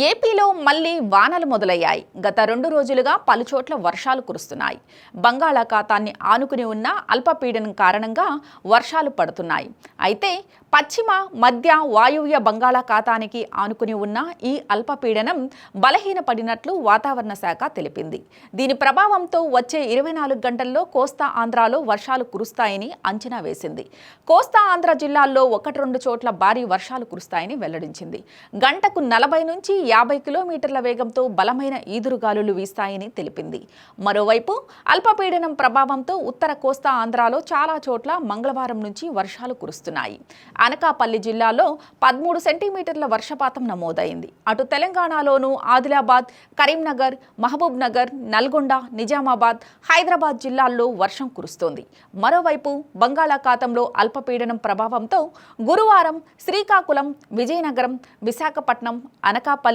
ఏపీలో మళ్ళీ వానలు మొదలయ్యాయి. గత రెండు రోజులుగా పలుచోట్ల వర్షాలు కురుస్తున్నాయి. బంగాళాఖాతాన్ని ఆనుకుని ఉన్న అల్పపీడనం కారణంగా వర్షాలు పడుతున్నాయి. అయితే పశ్చిమ మధ్య వాయువ్య బంగాళాఖాతానికి ఆనుకుని ఉన్న ఈ అల్పపీడనం బలహీనపడినట్లు వాతావరణ శాఖ తెలిపింది. దీని ప్రభావంతో వచ్చే ఇరవై నాలుగు గంటల్లో కోస్తా ఆంధ్రాలో వర్షాలు కురుస్తాయని అంచనా వేసింది. కోస్తా ఆంధ్ర జిల్లాల్లో ఒకటి రెండు చోట్ల భారీ వర్షాలు కురుస్తాయని వెల్లడించింది. గంటకు నలభై నుంచి యాభై కిలోమీటర్ల వేగంతో బలమైన ఈదురుగాలులు వీస్తాయని తెలిపింది. మరోవైపు అల్పపీడనం ప్రభావంతో ఉత్తర కోస్తా ఆంధ్రాలో చాలా చోట్ల మంగళవారం నుంచి వర్షాలు కురుస్తున్నాయి. అనకాపల్లి జిల్లాలో పదమూడు సెంటీమీటర్ల వర్షపాతం నమోదైంది. అటు తెలంగాణలోనూ ఆదిలాబాద్ కరీంనగర్ మహబూబ్ నగర్ నల్గొండ నిజామాబాద్ హైదరాబాద్ జిల్లాల్లో వర్షం కురుస్తోంది. మరోవైపు బంగాళాఖాతంలో అల్పపీడనం ప్రభావంతో గురువారం శ్రీకాకుళం విజయనగరం విశాఖపట్నం అనకాపల్లి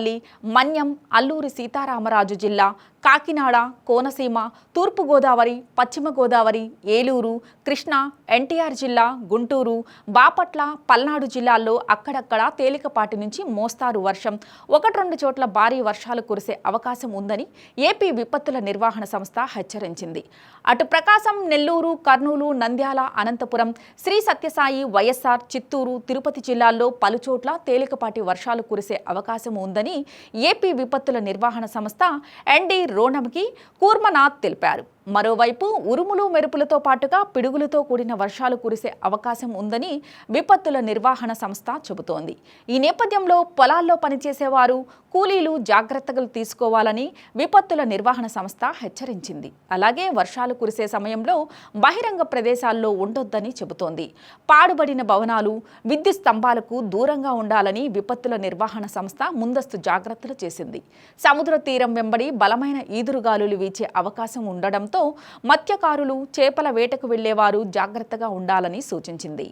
మన్యం అల్లూరి సీతారామరాజు జిల్లా కాకినాడ కోనసీమ తూర్పుగోదావరి పశ్చిమ గోదావరి ఏలూరు కృష్ణా ఎన్టీఆర్ జిల్లా గుంటూరు బాపట్ల పల్నాడు జిల్లాల్లో అక్కడక్కడ తేలికపాటి నుంచి మోస్తారు వర్షం. ఒకటి రెండు చోట్ల భారీ వర్షాలు కురిసే అవకాశం ఉందని ఏపీ విపత్తుల నిర్వహణ సంస్థ హెచ్చరించింది. అటు ప్రకాశం నెల్లూరు కర్నూలు నంద్యాల అనంతపురం శ్రీ సత్యసాయి వైఎస్ఆర్ చిత్తూరు తిరుపతి జిల్లాల్లో పలుచోట్ల తేలికపాటి వర్షాలు కురిసే అవకాశం ఉందని ఏపీ విపత్తుల నిర్వహణ సంస్థ ఎన్డీ రోణంకి కూర్మనాథ్ తెలిపారు. మరోవైపు ఉరుములు మెరుపులతో పాటుగా పిడుగులతో కూడిన వర్షాలు కురిసే అవకాశం ఉందని విపత్తుల నిర్వహణ సంస్థ చెబుతోంది. ఈ నేపథ్యంలో పొలాల్లో పనిచేసేవారు కూలీలు జాగ్రత్తలు తీసుకోవాలని విపత్తుల నిర్వహణ సంస్థ హెచ్చరించింది. అలాగే వర్షాలు కురిసే సమయంలో బహిరంగ ప్రదేశాల్లో ఉండొద్దని చెబుతోంది. పాడుబడిన భవనాలు విద్యుత్ స్తంభాలకు దూరంగా ఉండాలని విపత్తుల నిర్వహణ సంస్థ ముందస్తు జాగ్రత్తలు చేసింది. సముద్ర తీరం వెంబడి బలమైన ఈదురుగాలులు వీచే అవకాశం ఉండడంతో మత్స్యకారులు చేపల వేటకు వెళ్ళేవారు జాగ్రత్తగా ఉండాలని సూచించింది.